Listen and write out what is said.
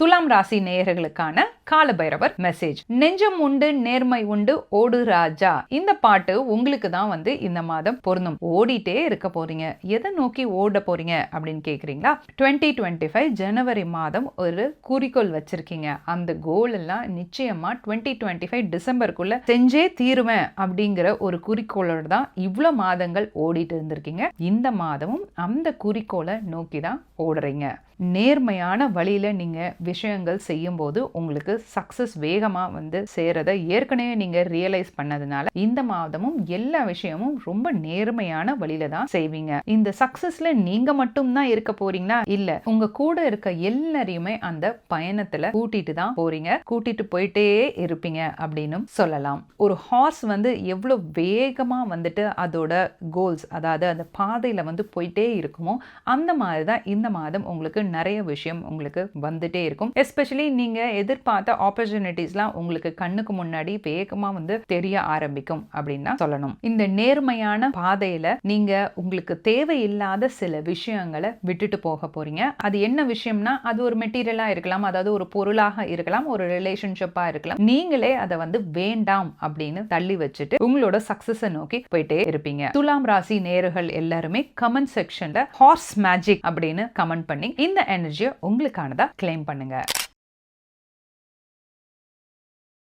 துலாம் ராசி நேயர்களுக்கான காலபைரவர் மெசேஜ் நெஞ்சம் உண்டு நேர்மை உண்டு ஓடு ராஜா. இந்த பாட்டு உங்களுக்கு தான் வந்து இந்த மாதம் பொருந்தும். ஓடிட்டே இருக்க போறீங்க. எதை நோக்கி ஓட போறீங்க அப்படின்னு கேக்குறீங்களா? டுவெண்ட்டி டுவெண்ட்டி ஃபைவ் ஜனவரி மாதம் ஒரு குறிக்கோள் வச்சிருக்கீங்க. அந்த கோல் எல்லாம் நிச்சயமா டுவெண்ட்டி டுவெண்ட்டி ஃபைவ் டிசம்பருக்குள்ள செஞ்சே தீருவேன் அப்படிங்கிற ஒரு குறிக்கோளோட தான் இவ்வளோ மாதங்கள் ஓடிட்டு இருந்திருக்கீங்க. இந்த மாதமும் அந்த குறிக்கோளை நோக்கி தான் ஓடுறீங்க. நேர்மையான வழியில் நீங்கள் விஷயங்கள் செய்யும்போது உங்களுக்கு சக்ஸஸ் வேகமாக வந்து சேரத ஏற்கனவே நீங்கள் ரியலைஸ் பண்ணதுனால இந்த மாதமும் எல்லா விஷயமும் ரொம்ப நேர்மையான வழியில தான் செய்வீங்க. இந்த சக்சஸ்ல நீங்க மட்டும் தான் இருக்க போறீங்களா? இல்ல உங்க கூட இருக்க எல்லாரையுமே அந்த பயணத்துல கூட்டிட்டு தான் போறீங்க. கூட்டிட்டு போயிட்டே இருப்பீங்க அப்படின்னு சொல்லலாம். ஒரு ஹார்ஸ் வந்து எவ்வளவு வேகமா வந்துட்டு அதோட கோல்ஸ் அதாவது அந்த பாதையில வந்து போயிட்டே இருக்குமோ அந்த மாதிரி தான் இந்த மாதம் உங்களுக்கு நிறைய விஷயம் உங்களுக்கு வந்துட்டே இருக்கும். எஸ்பெஷலி நீங்க எதிர்பார்த்த ஆப்பர்ச்சுனிட்டிஸ்லாம் உங்களுக்கு கண்ணுக்கு முன்னாடி வேகமா வந்து தெரிய ஆரம்பிக்கும் அப்படின்னு சொல்லணும். இந்த நேர்மையான பாதையில நீங்க உங்களுக்கு தேவையில்லாத சில விஷயங்களை விட்டுட்டு போக போறீங்க. அது என்ன விஷயம்னா அது ஒரு மெட்டீரியலா இருக்கலாம் அதாவது ஒரு பொருளாக இருக்கலாம் ஒரு ரிலேஷன்ஷிப்பா இருக்கலாம். நீங்களே அதை வந்து வேண்டாம் அப்படின்னு தள்ளி வச்சுட்டு உங்களோட சக்சஸை நோக்கி போயிட்டே இருப்பீங்க. துலாம் ராசி நேர்கள் எல்லாருமே கமெண்ட் செக்ஷன்ல ஹார்ஸ் மேஜிக் அப்படின்னு கமெண்ட் பண்ணி இந்த எனர்ஜியை உங்களுக்கானதா கிளைம் பண்ணுங்க.